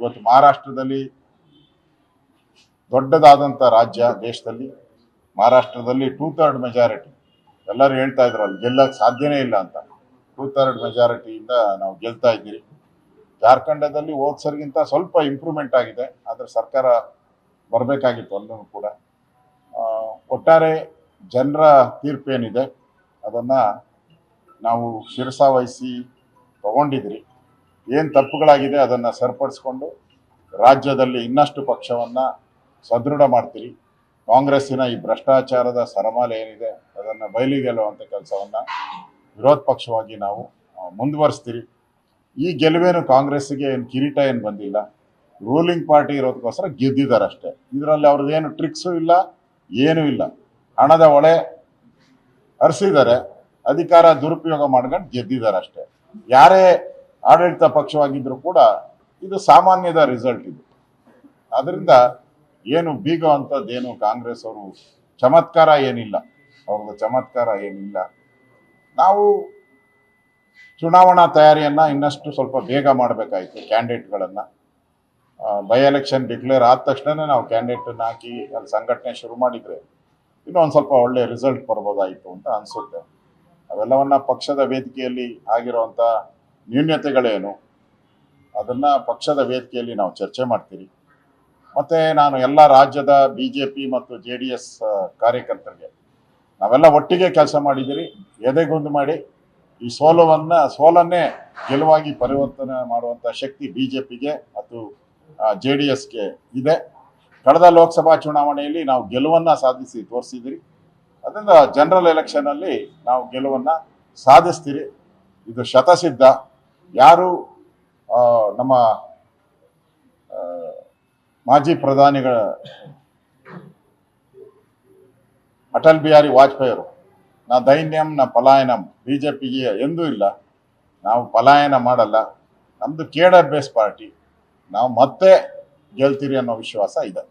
ಇವತ್ತು ಮಹಾರಾಷ್ಟ್ರದಲ್ಲಿ ದೊಡ್ಡದಾದಂಥ ರಾಜ್ಯ ದೇಶದಲ್ಲಿ, ಮಹಾರಾಷ್ಟ್ರದಲ್ಲಿ ಟೂ ಥರ್ಡ್ ಮೆಜಾರಿಟಿ ಎಲ್ಲರೂ ಹೇಳ್ತಾ ಇದ್ರು, ಅಲ್ಲಿ ಗೆಲ್ಲಕ್ಕೆ ಸಾಧ್ಯನೇ ಇಲ್ಲ ಅಂತ. ಟೂ ಥರ್ಡ್ ಮೆಜಾರಿಟಿಯಿಂದ ನಾವು ಗೆಲ್ತಾ ಇದ್ದೀರಿ. ಜಾರ್ಖಂಡದಲ್ಲಿ ಹೋದ್ಸರಿಗಿಂತ ಸ್ವಲ್ಪ ಇಂಪ್ರೂವ್ಮೆಂಟ್ ಆಗಿದೆ, ಆದರೆ ಸರ್ಕಾರ ಬರಬೇಕಾಗಿತ್ತು ಅಲ್ಲೂ ಕೂಡ. ಒಟ್ಟಾರೆ ಜನರ ತೀರ್ಪೇನಿದೆ, ಅದನ್ನು ನಾವು ಶಿರಸಾವಹಿಸಿ ತಗೊಂಡಿದ್ರಿ ಏನು ತಪ್ಪುಗಳಾಗಿದೆ ಅದನ್ನು ಸರಿಪಡಿಸ್ಕೊಂಡು ರಾಜ್ಯದಲ್ಲಿ ಇನ್ನಷ್ಟು ಪಕ್ಷವನ್ನು ಸದೃಢ ಮಾಡ್ತೀರಿ. ಕಾಂಗ್ರೆಸ್ಸಿನ ಈ ಭ್ರಷ್ಟಾಚಾರದ ಸರಮಾಲೆ ಏನಿದೆ, ಅದನ್ನು ಬಯಲಿಗೆಲ್ಲುವಂಥ ಕೆಲಸವನ್ನು ವಿರೋಧ ಪಕ್ಷವಾಗಿ ನಾವು ಮುಂದುವರಿಸ್ತೀರಿ. ಈ ಗೆಲುವೇನು ಕಾಂಗ್ರೆಸ್ಸಿಗೆ ಏನು ಕಿರೀಟ ಏನು ಬಂದಿಲ್ಲ. ರೂಲಿಂಗ್ ಪಾರ್ಟಿ ಇರೋದಕ್ಕೋಸ್ಕರ ಗೆದ್ದಿದ್ದಾರೆ ಅಷ್ಟೇ. ಇದರಲ್ಲಿ ಅವ್ರದ್ದೇನು ಟ್ರಿಕ್ಸು ಇಲ್ಲ, ಏನೂ ಇಲ್ಲ. ಹಣದ ಒಳೆ ಹರಿಸಿದ್ದಾರೆ, ಅಧಿಕಾರ ದುರುಪಯೋಗ ಮಾಡ್ಕೊಂಡು ಗೆದ್ದಿದ್ದಾರೆ ಅಷ್ಟೇ. ಯಾರೇ ಆಡಳಿತ ಪಕ್ಷವಾಗಿದ್ರು ಕೂಡ ಇದು ಸಾಮಾನ್ಯದ ರಿಸಲ್ಟ್ ಇದು. ಅದರಿಂದ ಏನು ಬೀಗ ಅಂಥದ್ದೇನು ಕಾಂಗ್ರೆಸ್ ಅವರು ಚಮತ್ಕಾರ ಏನಿಲ್ಲ. ಅವ್ರದ್ದು ಚಮತ್ಕಾರ ಏನಿಲ್ಲ. ನಾವು ಚುನಾವಣಾ ತಯಾರಿಯನ್ನ ಇನ್ನಷ್ಟು ಸ್ವಲ್ಪ ಬೇಗ ಮಾಡಬೇಕಾಯಿತು ಕ್ಯಾಂಡಿಡೇಟ್ಗಳನ್ನು. ಬೈ ಎಲೆಕ್ಷನ್ ಡಿಕ್ಲೇರ್ ಆದ ತಕ್ಷಣನೇ ನಾವು ಕ್ಯಾಂಡಿಡೇಟನ್ನು ಹಾಕಿ ಅಲ್ಲಿ ಸಂಘಟನೆ ಶುರು ಮಾಡಿದರೆ ಇನ್ನೊಂದು ಸ್ವಲ್ಪ ಒಳ್ಳೆ ರಿಸಲ್ಟ್ ಬರ್ಬೋದಾಯಿತು ಅಂತ ಅನಿಸುತ್ತೆ. ಅವೆಲ್ಲವನ್ನ ಪಕ್ಷದ ವೇದಿಕೆಯಲ್ಲಿ ಆಗಿರುವಂಥ ನ್ಯೂನ್ಯತೆಗಳೇನು ಅದನ್ನ ಪಕ್ಷದ ವೇದಿಕೆಯಲ್ಲಿ ನಾವು ಚರ್ಚೆ ಮಾಡ್ತೀರಿ. ಮತ್ತೆ ನಾನು ಎಲ್ಲ ರಾಜ್ಯದ ಬಿ ಜೆ ಪಿ ಮತ್ತು ಜೆ ಡಿ ಎಸ್ ಕಾರ್ಯಕರ್ತರಿಗೆ ನಾವೆಲ್ಲ ಒಟ್ಟಿಗೆ ಕೆಲಸ ಮಾಡಿದ್ದೀರಿ. ಎದೆಗೊಂದು ಮಾಡಿ ಈ ಸೋಲವನ್ನ, ಸೋಲನ್ನೇ ಗೆಲುವಾಗಿ ಪರಿವರ್ತನೆ ಮಾಡುವಂಥ ಶಕ್ತಿ ಬಿ ಜೆ ಪಿಗೆ ಮತ್ತು ಜೆ ಡಿ ಎಸ್ಗೆ ಇದೆ. ಕಳೆದ ಲೋಕಸಭಾ ಚುನಾವಣೆಯಲ್ಲಿ ನಾವು ಗೆಲುವನ್ನ ಸಾಧಿಸಿ ತೋರಿಸಿದಿರಿ ಅದರಿಂದ ಜನರಲ್ ಎಲೆಕ್ಷನಲ್ಲಿ ನಾವು ಗೆಲುವನ್ನ ಸಾಧಿಸ್ತೀರಿ. ಇದು ಶತಸಿದ್ಧ. ಯಾರು ನಮ್ಮ ಮಾಜಿ ಪ್ರಧಾನಿಗಳ ಅಟಲ್ ಬಿಹಾರಿ ವಾಜಪೇಯಿ ಅವರು ನಾ ದೈನ್ಯಂ, ನ ಪಲಾಯನಂ ಬಿ ಜೆ ಪಿಗೆ ಎಂದೂ ಇಲ್ಲ, ನಾವು ಪಲಾಯನ ಮಾಡಲ್ಲ ನಮ್ಮದು ಕೇಡರ್ ಬೇಸ್ ಪಾರ್ಟಿ, ನಾವು ಮತ್ತೆ ಗೆಲ್ತೀರಿ ಅನ್ನೋ ವಿಶ್ವಾಸ ಇದೆ.